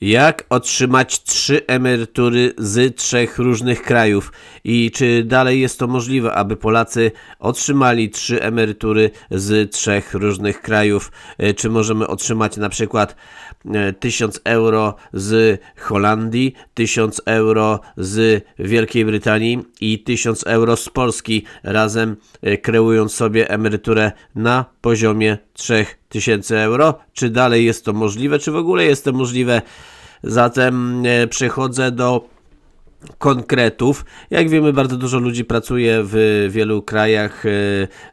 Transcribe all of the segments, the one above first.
Jak otrzymać trzy emerytury z trzech różnych krajów i czy dalej jest to możliwe, aby Polacy otrzymali trzy emerytury z trzech różnych krajów? E, Czy możemy otrzymać na przykład e, 1000 euro z Holandii, 1000 euro z Wielkiej Brytanii i 1000 euro z Polski, razem e, kreując sobie emeryturę na poziomie 3000 euro? Czy dalej jest to możliwe? Czy w ogóle jest to możliwe? Zatem e, przechodzę do konkretów. Jak wiemy, bardzo dużo ludzi pracuje w wielu krajach e,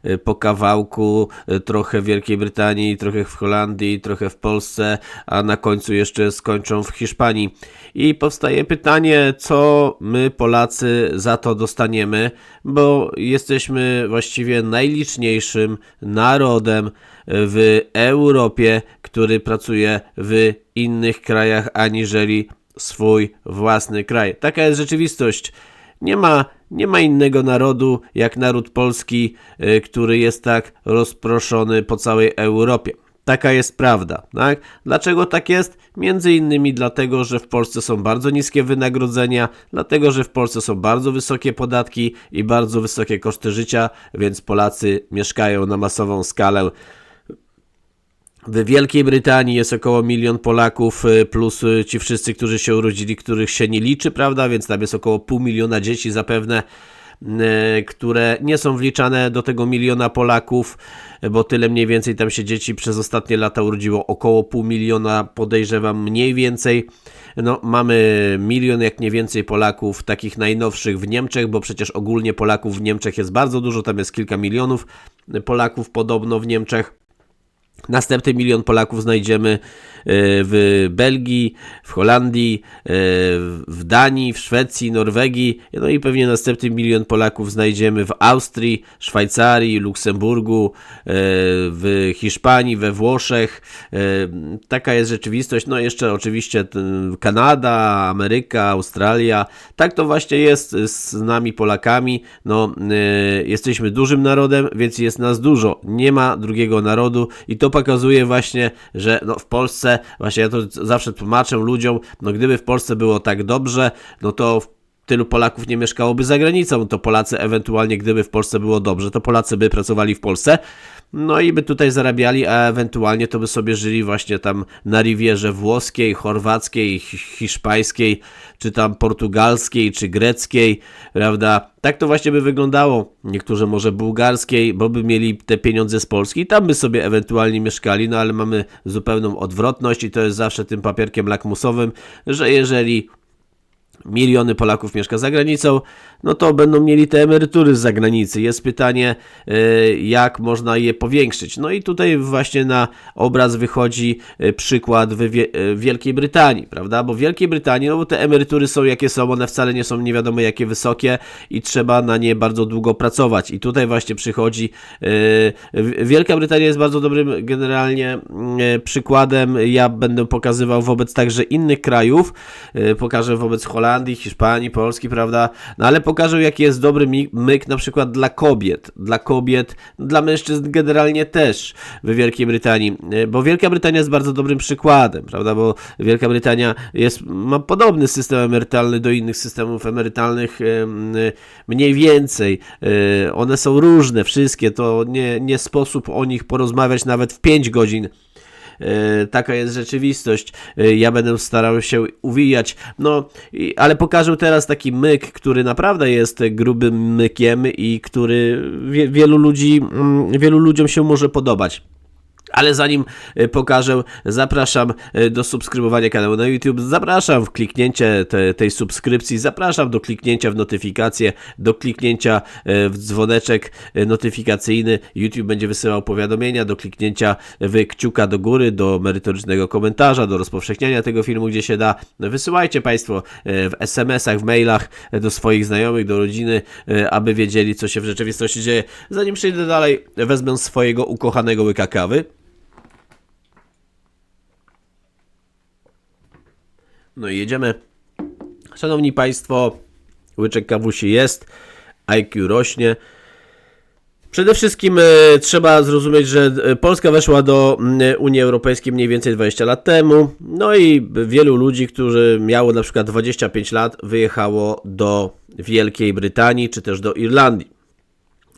e, po kawałku, e, trochę w Wielkiej Brytanii, trochę w Holandii, trochę w Polsce, a na końcu jeszcze skończą w Hiszpanii. I powstaje pytanie, co my Polacy za to dostaniemy, bo jesteśmy właściwie najliczniejszym narodem w Europie, który pracuje w innych krajach aniżeli swój własny kraj. Taka jest rzeczywistość. Nie ma, nie ma innego narodu jak naród polski, y, który jest tak rozproszony po całej Europie. Taka jest prawda, tak? Dlaczego tak jest? Między innymi dlatego, że w Polsce są bardzo niskie wynagrodzenia, dlatego, że w Polsce są bardzo wysokie podatki i bardzo wysokie koszty życia, więc Polacy mieszkają na masową skalę w Wielkiej Brytanii jest około milion Polaków, y, plus y, ci wszyscy, którzy się urodzili, których się nie liczy, prawda? Więc tam jest około pół miliona dzieci zapewne, y, które nie są wliczane do tego miliona Polaków, bo tyle mniej więcej tam się dzieci przez ostatnie lata urodziło. Około pół miliona, podejrzewam, mniej więcej. No, mamy milion, jak nie więcej Polaków, takich najnowszych w Niemczech, bo przecież ogólnie Polaków w Niemczech jest bardzo dużo, tam jest kilka milionów Polaków podobno w Niemczech. Następny milion Polaków znajdziemy w Belgii, w Holandii, e, w Danii, w Szwecji, Norwegii, no i pewnie następny milion Polaków znajdziemy w Austrii, Szwajcarii, Luksemburgu, e, w Hiszpanii, we Włoszech. Taka jest rzeczywistość. No jeszcze oczywiście Kanada, Ameryka, Australia. Tak to właśnie jest z nami Polakami. No, jesteśmy dużym narodem, więc jest nas dużo. Nie ma drugiego narodu i to pokazuje właśnie, że no w Polsce, właśnie ja to zawsze tłumaczę ludziom, no gdyby w Polsce było tak dobrze, no to tylu Polaków nie mieszkałoby za granicą, to Polacy ewentualnie, gdyby w Polsce było dobrze, to Polacy by pracowali w Polsce, no i by tutaj zarabiali, a ewentualnie to by sobie żyli właśnie tam na Rivierze włoskiej, chorwackiej, hiszpańskiej, czy tam portugalskiej, czy greckiej, prawda? Tak to właśnie by wyglądało. Niektórzy może bułgarskiej, bo by mieli te pieniądze z Polski i tam by sobie ewentualnie mieszkali, no ale mamy zupełną odwrotność i to jest zawsze tym papierkiem lakmusowym, że jeżeli miliony Polaków mieszka za granicą, no to będą mieli te emerytury z zagranicy. Jest pytanie, e, jak można je powiększyć. No i tutaj właśnie na obraz wychodzi e, przykład w e, Wielkiej Brytanii, prawda? Bo w Wielkiej Brytanii, no bo te emerytury są jakie są, one wcale nie są nie wiadomo jakie wysokie i trzeba na nie bardzo długo pracować. I tutaj właśnie przychodzi Wielka Brytania jest bardzo dobrym generalnie przykładem. Ja będę pokazywał wobec także innych krajów. Pokażę wobec Holandii, Hiszpanii, Polski, prawda? No ale pokażę, jaki jest dobry myk na przykład dla kobiet, dla kobiet, dla mężczyzn generalnie też w Wielkiej Brytanii, e, bo Wielka Brytania jest bardzo dobrym przykładem, prawda, bo Wielka Brytania jest, ma podobny system emerytalny do innych systemów emerytalnych, e, mniej więcej, e, one są różne, wszystkie, to nie, nie sposób o nich porozmawiać nawet w 5 godzin taka jest rzeczywistość. E, ja będę starał się uwijać. No, ale pokażę teraz taki myk, który naprawdę jest grubym mykiem i który wielu ludzi, mm, wielu ludziom się może podobać. Ale zanim e, pokażę, zapraszam e, do subskrybowania kanału na YouTube, zapraszam w kliknięcie te, tej subskrypcji, zapraszam do kliknięcia w notyfikacje, do kliknięcia e, w dzwoneczek notyfikacyjny. YouTube będzie wysyłał powiadomienia, do kliknięcia w kciuka do góry, do merytorycznego komentarza, do rozpowszechniania tego filmu, gdzie się da. Wysyłajcie Państwo w SMS-ach, w mailach do swoich znajomych, do rodziny, aby wiedzieli, co się w rzeczywistości dzieje. Zanim przejdę dalej, wezmę swojego ukochanego łyka kawy. No i jedziemy. Szanowni Państwo, łyczek kawusi jest, IQ rośnie. Przede wszystkim e, trzeba zrozumieć, że e, Polska weszła do Unii Europejskiej mniej więcej 20 lat temu. No i wielu ludzi, którzy miało na przykład 25 lat, wyjechało do Wielkiej Brytanii czy też do Irlandii.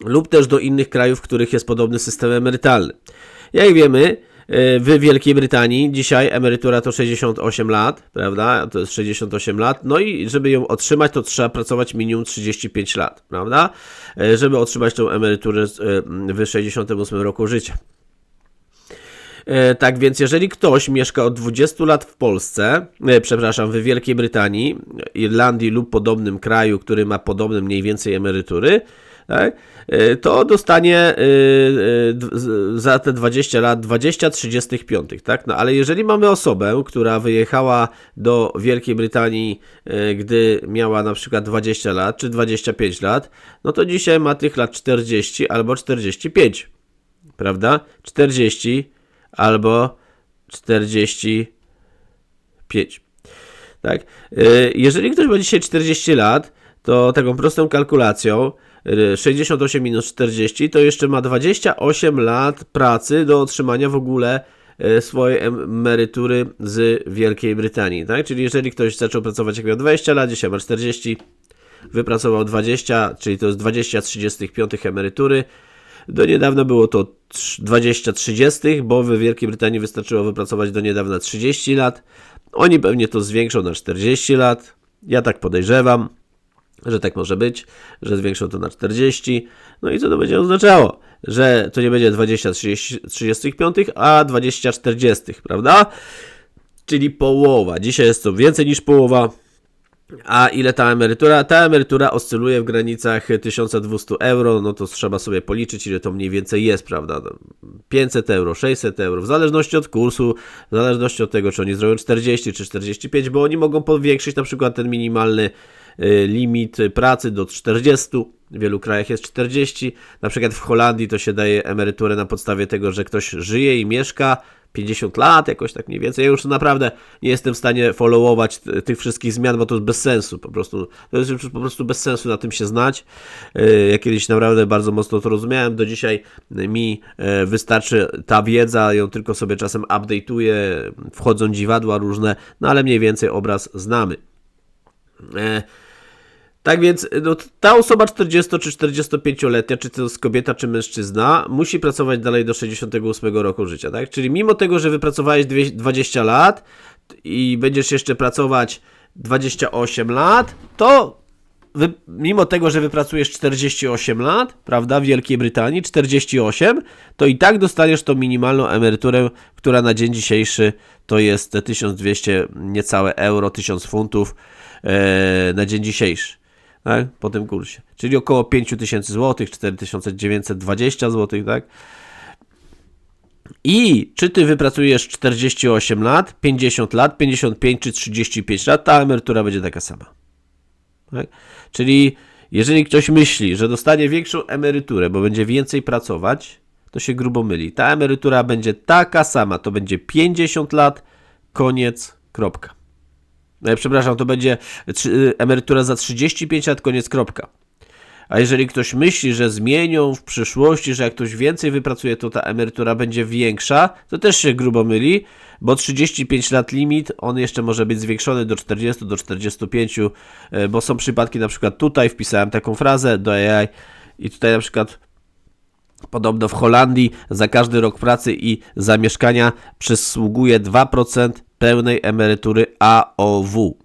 Lub też do innych krajów, w których jest podobny system emerytalny. Jak wiemy, w Wielkiej Brytanii dzisiaj emerytura to 68 lat, prawda? To jest 68 lat. No i żeby ją otrzymać, to trzeba pracować minimum 35 lat, prawda? E, Żeby otrzymać tą emeryturę e, w 68 roku życia. E, Tak więc, jeżeli ktoś mieszka od 20 lat w Polsce, przepraszam, w Wielkiej Brytanii, Irlandii lub podobnym kraju, który ma podobne mniej więcej emerytury, tak, e, to dostanie e, e, za te 20 lat 20 35, tak? No ale jeżeli mamy osobę, która wyjechała do Wielkiej Brytanii, gdy miała na przykład 20 lat czy 25 lat, no to dzisiaj ma tych lat 40 albo 45 prawda? 40 albo 45. Tak. Jeżeli ktoś ma dzisiaj 40 lat, to taką prostą kalkulacją 68 minus 40 to jeszcze ma 28 lat pracy do otrzymania w ogóle y, swojej emerytury z Wielkiej Brytanii, tak? Czyli jeżeli ktoś zaczął pracować jak miał 20 lat, dzisiaj ma 40, wypracował 20, czyli to jest 20 35 emerytury. Do niedawna było to trz- 20 30, bo w Wielkiej Brytanii wystarczyło wypracować do niedawna 30 lat. Oni pewnie to zwiększą na 40 lat. Ja tak podejrzewam, że tak może być, że zwiększą to na 40. No i co to będzie oznaczało? Że to nie będzie 20 30, 35, a 20 40, prawda? Czyli połowa. Dzisiaj jest to więcej niż połowa. A ile ta emerytura? Ta emerytura oscyluje w granicach 1200 euro, no to trzeba sobie policzyć, ile to mniej więcej jest, prawda? No, 500 euro, 600 euro, w zależności od kursu, w zależności od tego, czy oni zrobią 40 czy 45, bo oni mogą powiększyć na przykład ten minimalny limit pracy do 40. W wielu krajach jest 40. Na przykład w Holandii to się daje emeryturę na podstawie tego, że ktoś żyje i mieszka 50 lat, jakoś tak mniej więcej. Ja już naprawdę nie jestem w stanie followować tych wszystkich zmian, bo to jest bez sensu po prostu. To jest już po prostu bez sensu na tym się znać. Yy, Ja kiedyś naprawdę bardzo mocno to rozumiałem. Do dzisiaj mi e, wystarczy ta wiedza, ją tylko sobie czasem update'uję, wchodzą dziwadła różne, no ale mniej więcej obraz znamy. E, tak więc no, ta osoba 40 czy 45-letnia, czy to jest kobieta, czy mężczyzna, musi pracować dalej do 68 roku życia, tak? Czyli mimo tego, że wypracowałeś dwie- 20 lat i będziesz jeszcze pracować 28 lat, to wy, mimo tego, że wypracujesz 48 lat, prawda, w Wielkiej Brytanii, 48, to i tak dostaniesz tą minimalną emeryturę, która na dzień dzisiejszy to jest te 1200 niecałe euro, 1000 funtów na dzień dzisiejszy, tak, po tym kursie. Czyli około 5000 zł, 4920 zł, tak. I czy ty wypracujesz 48 lat, 50 lat, 55 czy 35 lat, ta emerytura będzie taka sama. Tak? Czyli jeżeli ktoś myśli, że dostanie większą emeryturę, bo będzie więcej pracować, to się grubo myli. Ta emerytura będzie taka sama, to będzie 50 lat, koniec, kropka. E, Przepraszam, to będzie trzy- emerytura za 35 lat, koniec, kropka. A jeżeli ktoś myśli, że zmienią w przyszłości, że jak ktoś więcej wypracuje, to ta emerytura będzie większa, to też się grubo myli, bo 35 lat limit, on jeszcze może być zwiększony do 40, do 45, e, bo są przypadki, na przykład tutaj wpisałem taką frazę do AI i tutaj na przykład Podobno w Holandii za każdy rok pracy i zamieszkania przysługuje 2% pełnej emerytury AOW.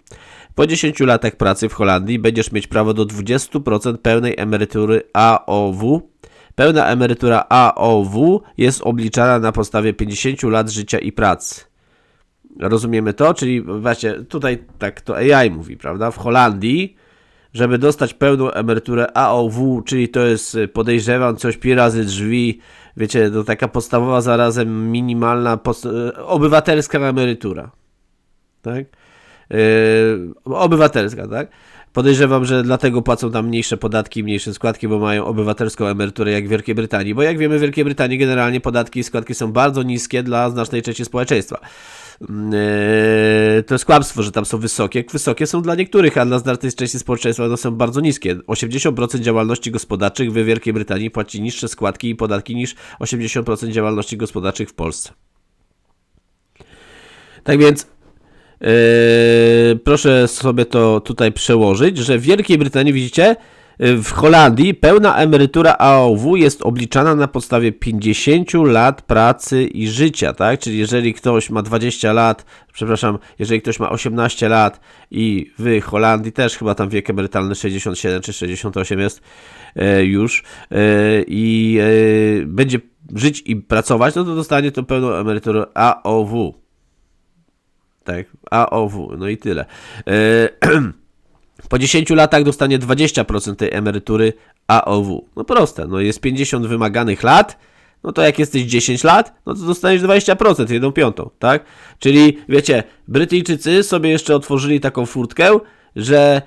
Po 10 latach pracy w Holandii będziesz mieć prawo do 20% pełnej emerytury AOW. Pełna emerytura AOW jest obliczana na podstawie 50 lat życia i pracy. Rozumiemy to? Czyli właśnie tutaj tak to AI mówi, prawda? W Holandii żeby dostać pełną emeryturę AOW, czyli to jest y, podejrzewam coś pi razy drzwi, wiecie, to taka podstawowa zarazem minimalna y, obywatelska emerytura. Tak? yy, obywatelska, tak? Podejrzewam, że dlatego płacą tam mniejsze podatki, mniejsze składki, bo mają obywatelską emeryturę jak w Wielkiej Brytanii. Bo jak wiemy, w Wielkiej Brytanii generalnie podatki i składki są bardzo niskie dla znacznej części społeczeństwa. Yy, to jest kłamstwo, że tam są wysokie. Wysokie są dla niektórych, a dla znacznej części społeczeństwa one są bardzo niskie. 80% działalności gospodarczych w Wielkiej Brytanii płaci niższe składki i podatki niż 80% działalności gospodarczych w Polsce. Tak więc yy, proszę sobie to tutaj przełożyć, że w Wielkiej Brytanii widzicie, w Holandii pełna emerytura AOW jest obliczana na podstawie 50 lat pracy i życia, tak? Czyli jeżeli ktoś ma 20 lat, przepraszam, jeżeli ktoś ma 18 lat i w Holandii też chyba tam wiek emerytalny 67 czy 68 jest yy, już yy, i yy, będzie żyć i pracować, no to dostanie to pełną emeryturę AOW. Tak, AOW, no i tyle. E, po 10 latach dostanie 20% tej emerytury AOW. No proste, no jest 50 wymaganych lat, no to jak jesteś 10 lat, no to dostaniesz 20%, 1 piątą, tak? Czyli wiecie, Brytyjczycy sobie jeszcze otworzyli taką furtkę, że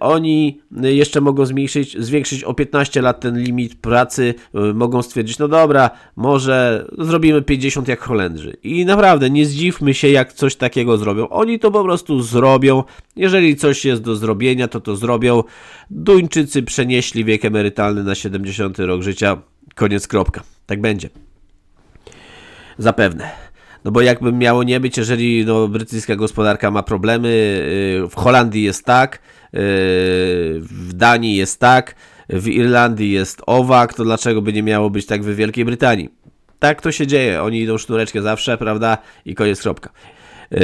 oni jeszcze mogą zmniejszyć, zwiększyć o 15 lat ten limit pracy, y, mogą stwierdzić, no dobra, może zrobimy 50 jak Holendrzy. I naprawdę nie zdziwmy się, jak coś takiego zrobią. Oni to po prostu zrobią. Jeżeli coś jest do zrobienia, to to zrobią. Duńczycy przenieśli wiek emerytalny na 70 rok życia. Koniec, kropka. Tak będzie. Zapewne. No bo jakby miało nie być, jeżeli no, brytyjska gospodarka ma problemy, w Holandii jest tak, w Danii jest tak, w Irlandii jest owak, to dlaczego by nie miało być tak w Wielkiej Brytanii? Tak to się dzieje, oni idą sznureczkę zawsze, prawda? I koniec, kropka. Yy,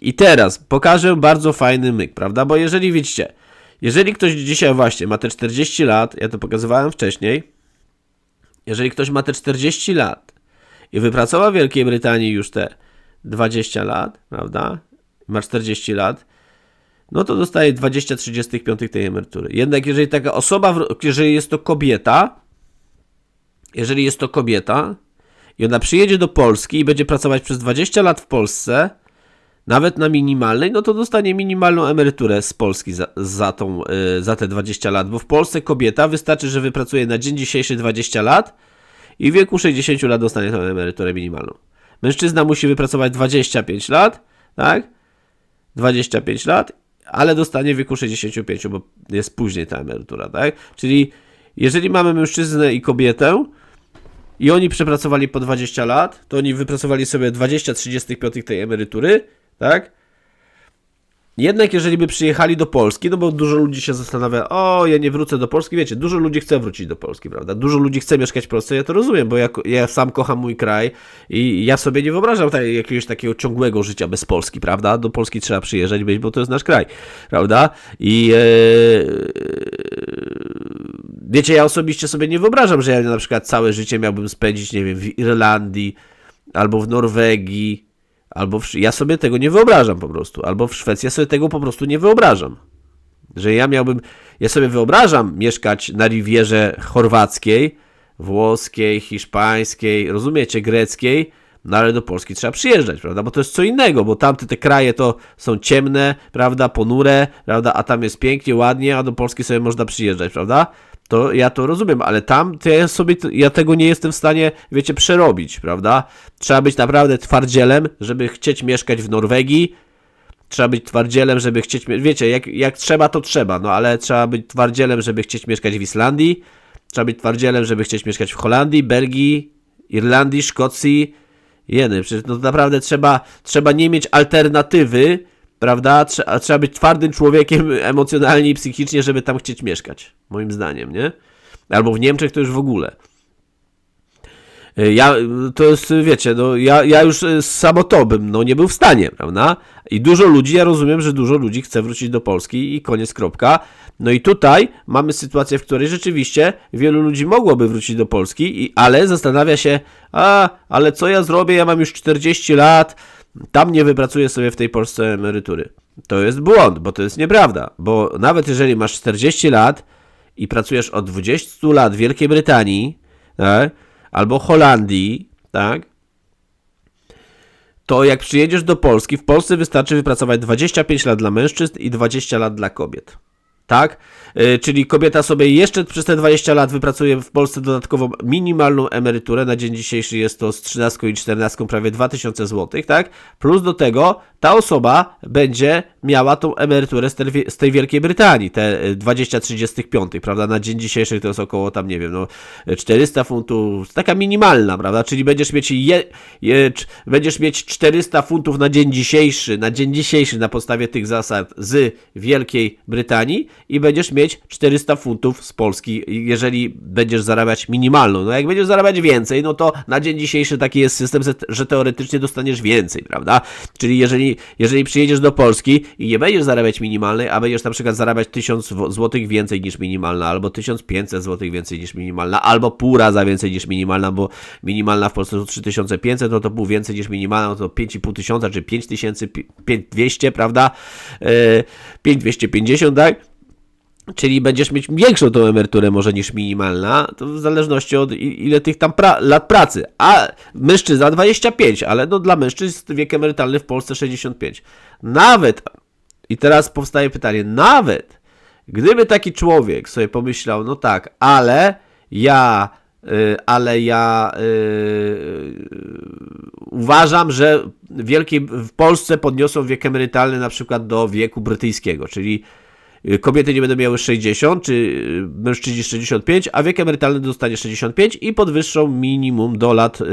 I teraz pokażę bardzo fajny myk, prawda? Bo jeżeli widzicie, jeżeli ktoś dzisiaj właśnie ma te 40 lat, ja to pokazywałem wcześniej, jeżeli ktoś ma te 40 lat i wypracował w Wielkiej Brytanii już te 20 lat, prawda? Ma 40 lat, no to dostaje 20-35 tej emerytury. Jednak jeżeli taka osoba, jeżeli jest to kobieta, jeżeli jest to kobieta i ona przyjedzie do Polski i będzie pracować przez 20 lat w Polsce, nawet na minimalnej, no to dostanie minimalną emeryturę z Polski za, za, tą, yy, za te 20 lat, bo w Polsce kobieta wystarczy, że wypracuje na dzień dzisiejszy 20 lat i w wieku 60 lat dostanie tę emeryturę minimalną. Mężczyzna musi wypracować 25 lat, tak? 25 lat, ale dostanie w wieku 65, bo jest później ta emerytura, tak? Czyli jeżeli mamy mężczyznę i kobietę i oni przepracowali po 20 lat, to oni wypracowali sobie 20-35 tej emerytury, tak? Jednak jeżeli by przyjechali do Polski, no bo dużo ludzi się zastanawia, o, ja nie wrócę do Polski, wiecie, dużo ludzi chce wrócić do Polski, prawda? Dużo ludzi chce mieszkać w Polsce, ja to rozumiem, bo ja, ja sam kocham mój kraj i ja sobie nie wyobrażam ta, jakiegoś takiego ciągłego życia bez Polski, prawda? Do Polski trzeba przyjeżdżać, być, bo to jest nasz kraj, prawda? I e, wiecie, ja osobiście sobie nie wyobrażam, że ja na przykład całe życie miałbym spędzić, nie wiem, w Irlandii albo w Norwegii, Albo w, ja sobie tego nie wyobrażam po prostu. Albo w Szwecji ja sobie tego po prostu nie wyobrażam. Że ja miałbym. Ja sobie wyobrażam mieszkać na Rivierze chorwackiej, włoskiej, hiszpańskiej, rozumiecie, greckiej, no ale do Polski trzeba przyjeżdżać, prawda? Bo to jest co innego, bo tamte te kraje to są ciemne, prawda, ponure, prawda, a tam jest pięknie, ładnie, a do Polski sobie można przyjeżdżać, prawda? To ja to rozumiem, ale tam to ja sobie, ja tego nie jestem w stanie, wiecie, przerobić, prawda? Trzeba być naprawdę twardzielem, żeby chcieć mieszkać w Norwegii, trzeba być twardzielem, żeby chcieć, wiecie, jak, jak trzeba, to trzeba, no ale trzeba być twardzielem, żeby chcieć mieszkać w Islandii, trzeba być twardzielem, żeby chcieć mieszkać w Holandii, Belgii, Irlandii, Szkocji, jeny, przecież no naprawdę trzeba, trzeba nie mieć alternatywy, prawda? Trzeba, trzeba być twardym człowiekiem emocjonalnie i psychicznie, żeby tam chcieć mieszkać, moim zdaniem, nie? Albo w Niemczech to już w ogóle. Ja, to jest, wiecie, no, ja, ja już samo to bym no, nie był w stanie, prawda? I dużo ludzi, ja rozumiem, że dużo ludzi chce wrócić do Polski i koniec, kropka. No i tutaj mamy sytuację, w której rzeczywiście wielu ludzi mogłoby wrócić do Polski, i, ale zastanawia się, a, ale co ja zrobię, ja mam już 40 lat, tam nie wypracuje sobie w tej Polsce emerytury. To jest błąd, bo to jest nieprawda. Bo nawet jeżeli masz 40 lat i pracujesz od 20 lat w Wielkiej Brytanii, tak, albo Holandii, tak, to jak przyjedziesz do Polski, w Polsce wystarczy wypracować 25 lat dla mężczyzn i 20 lat dla kobiet. Tak? Y, Czyli kobieta sobie jeszcze przez te 20 lat wypracuje w Polsce dodatkową minimalną emeryturę. Na dzień dzisiejszy jest to z 13 i 14 prawie 2000 zł, tak? Plus do tego ta osoba będzie miała tą emeryturę z tej, z tej Wielkiej Brytanii, te y, 20-35, prawda? Na dzień dzisiejszy to jest około tam, nie wiem, no 400 funtów, taka minimalna, prawda? Czyli będziesz mieć, je, je, będziesz mieć 400 funtów na dzień dzisiejszy, na dzień dzisiejszy na podstawie tych zasad z Wielkiej Brytanii i będziesz mieć 400 funtów z Polski, jeżeli będziesz zarabiać minimalną. No jak będziesz zarabiać więcej, no to na dzień dzisiejszy taki jest system, że teoretycznie dostaniesz więcej, prawda? Czyli jeżeli, jeżeli przyjedziesz do Polski i nie będziesz zarabiać minimalnej, a będziesz na przykład zarabiać 1000 zł więcej niż minimalna, albo 1500 zł więcej niż minimalna, albo pół raza więcej niż minimalna, bo minimalna w Polsce to 3500, no to pół więcej niż minimalna, no to 5500 tysiąca, czy 5000, 5200, prawda? E, 5250, tak? Czyli będziesz mieć większą tą emeryturę może niż minimalna, to w zależności od ile tych tam pra- lat pracy. A mężczyzna 25, ale no dla mężczyzn wiek emerytalny w Polsce 65. Nawet, i teraz powstaje pytanie, nawet gdyby taki człowiek sobie pomyślał, no tak, ale ja, y, ale ja y, uważam, że w Wielkiej, w Polsce podniosą wiek emerytalny na przykład do wieku brytyjskiego, czyli y, kobiety nie będą miały 60, czy y, mężczyźni 65, a wiek emerytalny dostanie 65 i podwyższą minimum do lat, y,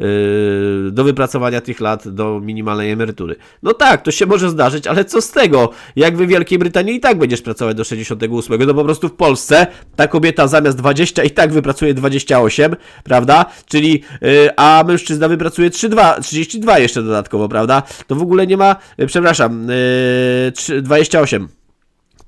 y, do wypracowania tych lat do minimalnej emerytury. No tak, to się może zdarzyć, ale co z tego? Jak w Wielkiej Brytanii i tak będziesz pracować do 68, no po prostu w Polsce ta kobieta zamiast 20 i tak wypracuje 28, prawda? Czyli, y, a mężczyzna wypracuje 32, 32 jeszcze dodatkowo, prawda? To w ogóle nie ma, y, przepraszam, y, trzy- 28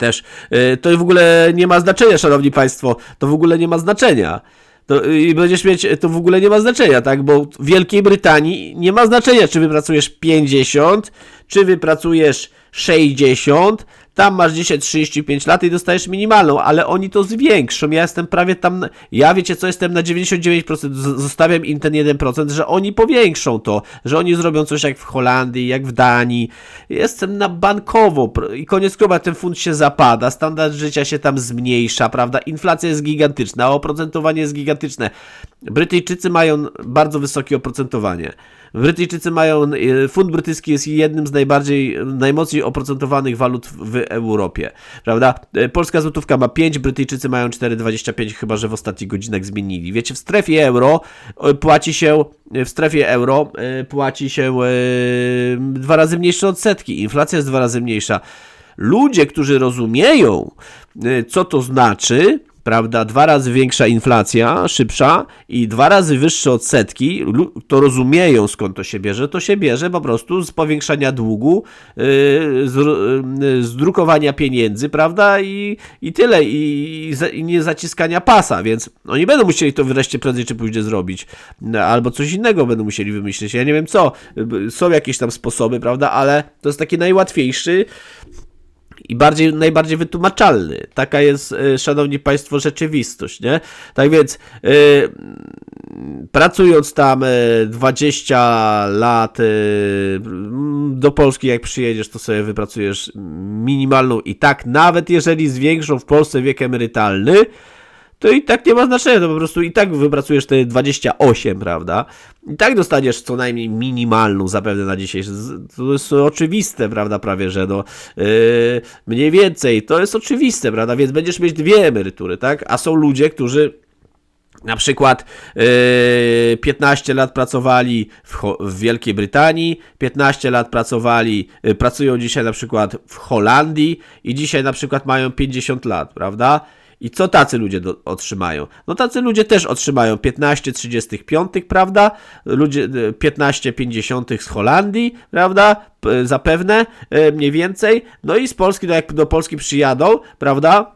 też. Y, To w ogóle nie ma znaczenia, szanowni państwo. To w ogóle nie ma znaczenia. To, y, I będziesz mieć, to w ogóle nie ma znaczenia, tak? Bo w Wielkiej Brytanii nie ma znaczenia, czy wypracujesz 50, czy wypracujesz 60. Tam masz dzisiaj 35 lat i dostajesz minimalną, ale oni to zwiększą. Ja jestem prawie tam, ja wiecie co, jestem na 99%, z- zostawiam im ten 1%, że oni powiększą to, że oni zrobią coś jak w Holandii, jak w Danii. Jestem na bankowo i koniec kroba ten fund się zapada, standard życia się tam zmniejsza, prawda? Inflacja jest gigantyczna, oprocentowanie jest gigantyczne. Brytyjczycy mają bardzo wysokie oprocentowanie. Brytyjczycy mają, y, fund brytyjski jest jednym z najbardziej, najmocniej oprocentowanych walut w Europie, prawda? Y, Polska złotówka ma 5, Brytyjczycy mają 4,25, chyba że w ostatnich godzinach zmienili. Wiecie, w strefie euro y, płaci się, w strefie euro płaci się dwa razy mniejsze odsetki, inflacja jest dwa razy mniejsza. Ludzie, którzy rozumieją, co to znaczy, prawda, dwa razy większa inflacja, szybsza i dwa razy wyższe odsetki, to rozumieją skąd to się bierze, to się bierze po prostu z powiększania długu, yy, z, yy, z drukowania pieniędzy, prawda, i, i tyle, i, i, nie zaciskania pasa, więc oni będą musieli to wreszcie prędzej czy później zrobić, albo coś innego będą musieli wymyślić, ja nie wiem co, są jakieś tam sposoby, prawda, ale to jest taki najłatwiejszy, i bardziej, najbardziej wytłumaczalny. Taka jest, e, szanowni państwo, rzeczywistość, nie? Tak więc, e, pracując tam e, 20 lat e, mm, do Polski, jak przyjedziesz, to sobie wypracujesz minimalną i tak, nawet jeżeli zwiększą w Polsce wiek emerytalny, to i tak nie ma znaczenia, to po prostu i tak wypracujesz te 28, prawda? I tak dostaniesz co najmniej minimalną zapewne na dzisiejszy. z- To jest oczywiste, prawda, prawie, że no yy, mniej więcej, to jest oczywiste, prawda, więc będziesz mieć dwie emerytury, tak? A są ludzie, którzy na przykład yy, 15 lat pracowali w, w Wielkiej Brytanii, 15 lat pracowali, yy, pracują dzisiaj na przykład w Holandii i dzisiaj na przykład mają 50 lat, prawda? I co tacy ludzie do, otrzymają? No tacy ludzie też otrzymają 15 35, prawda? Ludzie yy, 15 50 z Holandii, prawda? P- zapewne yy, mniej więcej. No i z Polski, no jak do Polski przyjadą, prawda?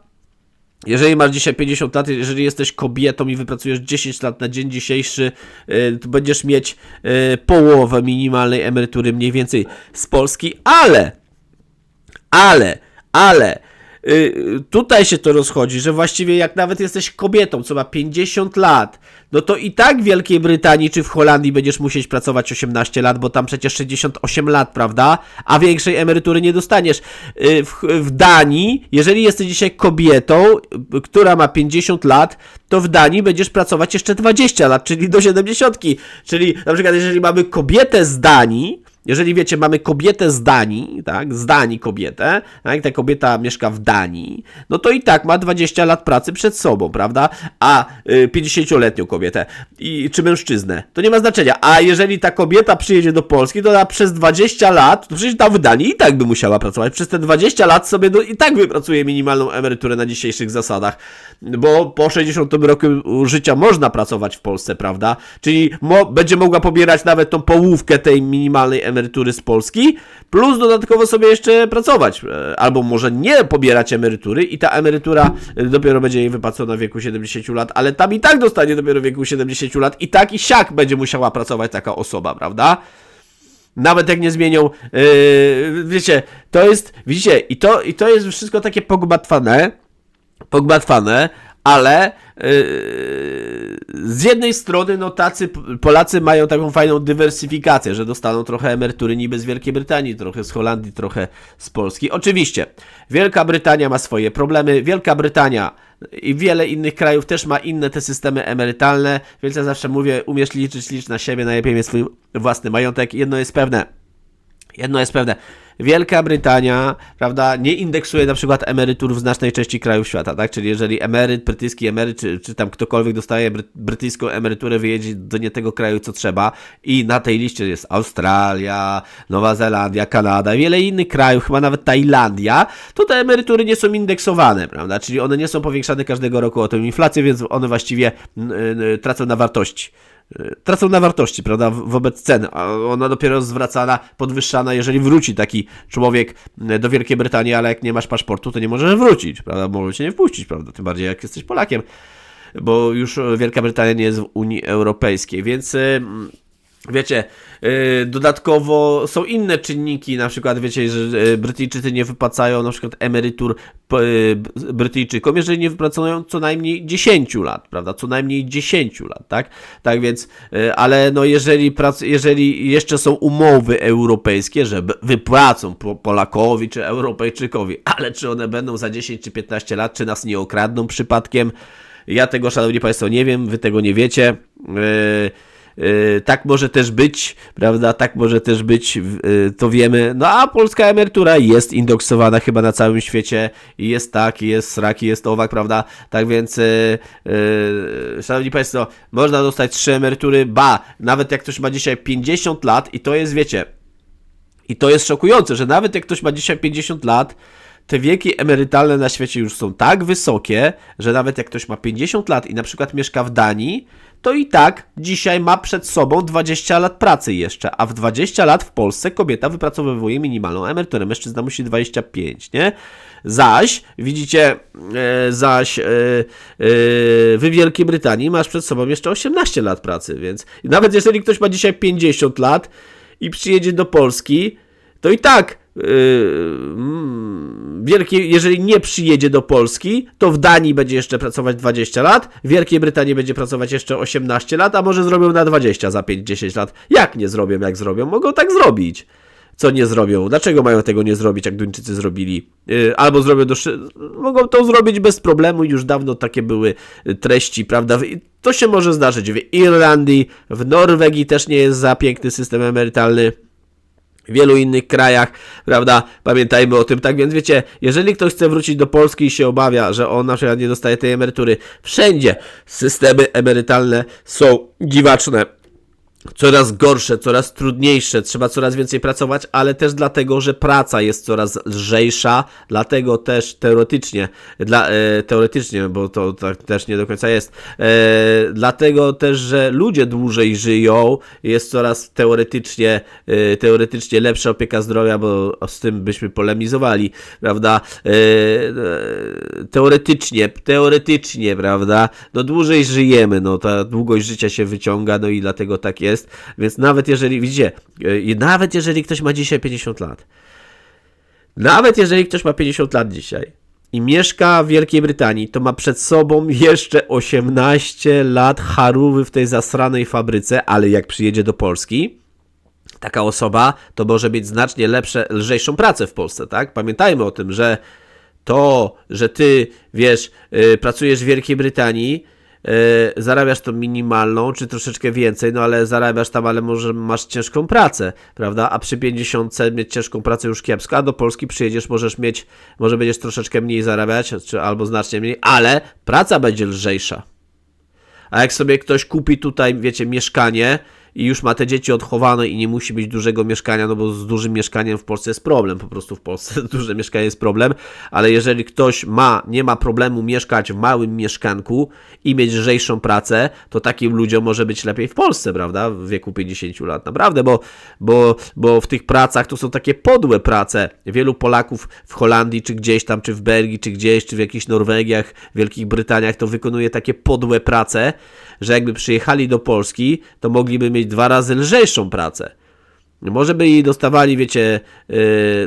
Jeżeli masz dzisiaj 50 lat, jeżeli jesteś kobietą i wypracujesz 10 lat na dzień dzisiejszy, y, to będziesz mieć y, połowę minimalnej emerytury mniej więcej z Polski, ale, ale, ale, y, tutaj się to rozchodzi, że właściwie jak nawet jesteś kobietą, co ma 50 lat, no to i tak w Wielkiej Brytanii czy w Holandii będziesz musieć pracować 18 lat, bo tam przecież 68 lat, prawda? A większej emerytury nie dostaniesz. Y, W, w Danii, jeżeli jesteś dzisiaj kobietą, y, która ma 50 lat, to w Danii będziesz pracować jeszcze 20 lat, czyli do 70. Czyli na przykład jeżeli mamy kobietę z Danii, jeżeli wiecie, mamy kobietę z Danii, tak, z Danii kobietę, tak, ta kobieta mieszka w Danii, no to i tak ma 20 lat pracy przed sobą, prawda? A y, 50-letnią kobietę i czy mężczyznę, to nie ma znaczenia. A jeżeli ta kobieta przyjedzie do Polski, to ona przez 20 lat, to przecież tam w Danii i tak by musiała pracować. Przez te 20 lat sobie do, i tak wypracuje minimalną emeryturę na dzisiejszych zasadach, bo po 60 roku życia można pracować w Polsce, prawda? Czyli mo, będzie mogła pobierać nawet tą połówkę tej minimalnej emerytury z Polski, plus dodatkowo sobie jeszcze pracować. E, Albo może nie pobierać emerytury i ta emerytura e, dopiero będzie jej wypłacona w wieku 70 lat, ale tam i tak dostanie dopiero w wieku 70 lat i tak i siak będzie musiała pracować taka osoba, prawda? Nawet jak nie zmienią, yy, wiecie, to jest, widzicie, i to, i to jest wszystko takie pogmatwane, pogmatwane, ale yy, z jednej strony, no tacy Polacy mają taką fajną dywersyfikację, że dostaną trochę emerytury niby z Wielkiej Brytanii, trochę z Holandii, trochę z Polski. Oczywiście, Wielka Brytania ma swoje problemy, Wielka Brytania i wiele innych krajów też ma inne te systemy emerytalne, więc ja zawsze mówię, umiesz liczyć, licz na siebie, najlepiej mieć swój własny majątek. Jedno jest pewne, Jedno jest pewne. Wielka Brytania, prawda, nie indeksuje na przykład emerytur w znacznej części krajów świata, tak? Czyli jeżeli emeryt, brytyjski emeryt, czy, czy tam ktokolwiek dostaje bry, brytyjską emeryturę, wyjedzie do nie tego kraju, co trzeba i na tej liście jest Australia, Nowa Zelandia, Kanada, wiele innych krajów, chyba nawet Tajlandia, to te emerytury nie są indeksowane, prawda? Czyli one nie są powiększane każdego roku o tę inflację, więc one właściwie n, tracą na wartości tracą na wartości, prawda, wobec cen, a ona dopiero zwracana, podwyższana, jeżeli wróci taki człowiek do Wielkiej Brytanii, ale jak nie masz paszportu, to nie możesz wrócić, prawda, może cię nie wpuścić, prawda, tym bardziej jak jesteś Polakiem, bo już Wielka Brytania nie jest w Unii Europejskiej, więc... ym, Wiecie, dodatkowo są inne czynniki, na przykład wiecie, że Brytyjczycy nie wypłacają na przykład emerytur b- Brytyjczykom, jeżeli nie wypracują co najmniej 10 lat, prawda? Co najmniej 10 lat, tak? Tak więc, yy, ale no jeżeli, prac, jeżeli jeszcze są umowy europejskie, że wypłacą po Polakowi czy Europejczykowi, ale czy one będą za 10 czy 15 lat, czy nas nie okradną przypadkiem? Ja tego, szanowni państwo, nie wiem, wy tego nie wiecie. Yy, tak może też być, prawda? Tak może też być, yy, to wiemy. No a polska emerytura jest indeksowana chyba na całym świecie. I Jest tak, jest srak, i jest owak, prawda? Tak więc, yy, szanowni państwo, można dostać trzy emerytury, ba, nawet jak ktoś ma dzisiaj 50 lat i to jest, wiecie, i to jest szokujące, że nawet jak ktoś ma dzisiaj 50 lat, te wieki emerytalne na świecie już są tak wysokie, że nawet jak ktoś ma 50 lat i na przykład mieszka w Danii, to i tak dzisiaj ma przed sobą 20 lat pracy jeszcze, a w 20 lat w Polsce kobieta wypracowywuje minimalną emeryturę, mężczyzna musi 25, nie? Zaś, widzicie, e, zaś e, e, w Wielkiej Brytanii masz przed sobą jeszcze 18 lat pracy, więc nawet jeżeli ktoś ma dzisiaj 50 lat i przyjedzie do Polski, to i tak yy, mm, Wielkie, jeżeli nie przyjedzie do Polski, to w Danii będzie jeszcze pracować 20 lat, w Wielkiej Brytanii będzie pracować jeszcze 18 lat, a może zrobią na 20 za 5-10 lat. Jak nie zrobią, jak zrobią? Mogą tak zrobić. Co nie zrobią? Dlaczego mają tego nie zrobić, jak Duńczycy zrobili? Yy, albo zrobią do. szy- Mogą to zrobić bez problemu, już dawno takie były y, treści, prawda? To się może zdarzyć w Irlandii, w Norwegii też nie jest za piękny system emerytalny w wielu innych krajach, prawda? Pamiętajmy o tym. Tak więc wiecie, jeżeli ktoś chce wrócić do Polski i się obawia, że on na przykład nie dostaje tej emerytury, wszędzie systemy emerytalne są dziwaczne. Coraz gorsze, coraz trudniejsze, trzeba coraz więcej pracować, ale też dlatego, że praca jest coraz lżejsza, dlatego też teoretycznie, dla, e, teoretycznie, bo to tak też nie do końca jest, e, dlatego też, że ludzie dłużej żyją, jest coraz teoretycznie, e, teoretycznie lepsza opieka zdrowia, bo z tym byśmy polemizowali, prawda? E, e, teoretycznie, teoretycznie, prawda? No dłużej żyjemy, no ta długość życia się wyciąga, no i dlatego tak jest, więc nawet jeżeli, widzicie, e, nawet jeżeli ktoś ma dzisiaj 50 lat, nawet jeżeli ktoś ma 50 lat dzisiaj i mieszka w Wielkiej Brytanii, to ma przed sobą jeszcze 18 lat harówy w tej zasranej fabryce, ale jak przyjedzie do Polski, taka osoba to może mieć znacznie lepsze, lżejszą pracę w Polsce, tak? Pamiętajmy o tym, że to, że ty, wiesz, yy, pracujesz w Wielkiej Brytanii, zarabiasz tą minimalną, czy troszeczkę więcej, no ale zarabiasz tam, ale może masz ciężką pracę, prawda? A przy 50 mieć ciężką pracę już kiepsko, a do Polski przyjedziesz, możesz mieć, może będziesz troszeczkę mniej zarabiać, czy albo znacznie mniej, ale praca będzie lżejsza. A jak sobie ktoś kupi tutaj, wiecie, mieszkanie i już ma te dzieci odchowane i nie musi być dużego mieszkania, no bo z dużym mieszkaniem w Polsce jest problem, po prostu w Polsce duże mieszkanie jest problem, ale jeżeli ktoś ma, nie ma problemu mieszkać w małym mieszkanku i mieć lżejszą pracę, to takim ludziom może być lepiej w Polsce, prawda, w wieku 50 lat, naprawdę, bo, bo, bo w tych pracach to są takie podłe prace. Wielu Polaków w Holandii, czy gdzieś tam, czy w Belgii, czy gdzieś, czy w jakichś Norwegiach, Wielkich Brytaniach, to wykonuje takie podłe prace, że jakby przyjechali do Polski, to mogliby mieć dwa razy lżejszą pracę. Może by jej dostawali, wiecie, yy,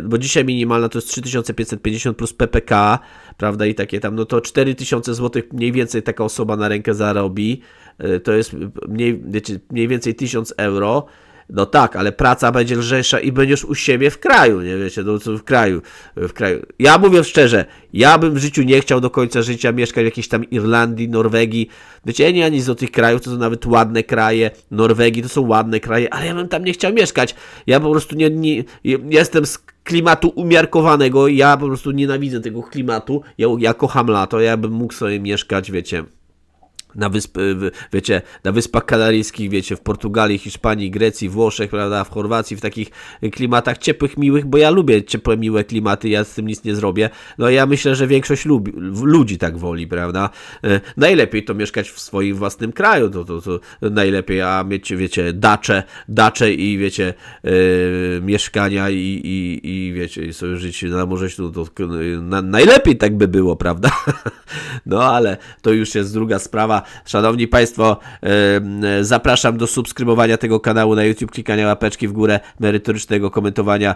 bo dzisiaj minimalna to jest 3550 plus PPK, prawda, i takie tam, no to 4000 zł mniej więcej taka osoba na rękę zarobi, yy, to jest mniej, wiecie, mniej więcej 1000 euro. No tak, ale praca będzie lżejsza i będziesz u siebie w kraju, nie wiecie, no w kraju, w kraju. Ja mówię szczerze, ja bym w życiu nie chciał do końca życia mieszkać w jakiejś tam Irlandii, Norwegii. Wiecie, ja nie ani z tych krajów, to są nawet ładne kraje, Norwegii to są ładne kraje, ale ja bym tam nie chciał mieszkać. Ja po prostu nie, nie jestem z klimatu umiarkowanego, ja po prostu nienawidzę tego klimatu, ja, ja kocham lato, ja bym mógł sobie mieszkać, wiecie, na wysp, wiecie, na Wyspach Kanaryjskich, wiecie, w Portugalii, Hiszpanii, Grecji, Włoszech, prawda, w Chorwacji, w takich klimatach ciepłych, miłych, bo ja lubię ciepłe, miłe klimaty, ja z tym nic nie zrobię. No ja myślę, że większość lubi, ludzi tak woli, prawda. E, najlepiej to mieszkać w swoim własnym kraju, to, to, to najlepiej, a mieć, wiecie, dacze, dacze i, wiecie, yy, mieszkania i, i, i, wiecie, i sobie żyć na no to na, najlepiej tak by było, prawda. no ale to już jest druga sprawa. Szanowni Państwo, zapraszam do subskrybowania tego kanału na YouTube, klikania łapeczki w górę, merytorycznego komentowania.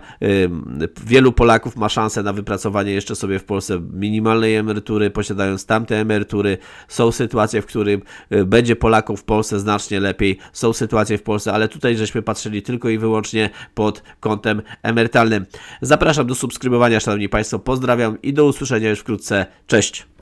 Wielu Polaków ma szansę na wypracowanie jeszcze sobie w Polsce minimalnej emerytury, posiadając tamte emerytury. Są sytuacje, w którym yy, będzie Polaków w Polsce znacznie lepiej. Są sytuacje w Polsce, ale tutaj żeśmy patrzyli tylko i wyłącznie pod kątem emerytalnym. Zapraszam do subskrybowania, Szanowni Państwo. Pozdrawiam i do usłyszenia już wkrótce. Cześć!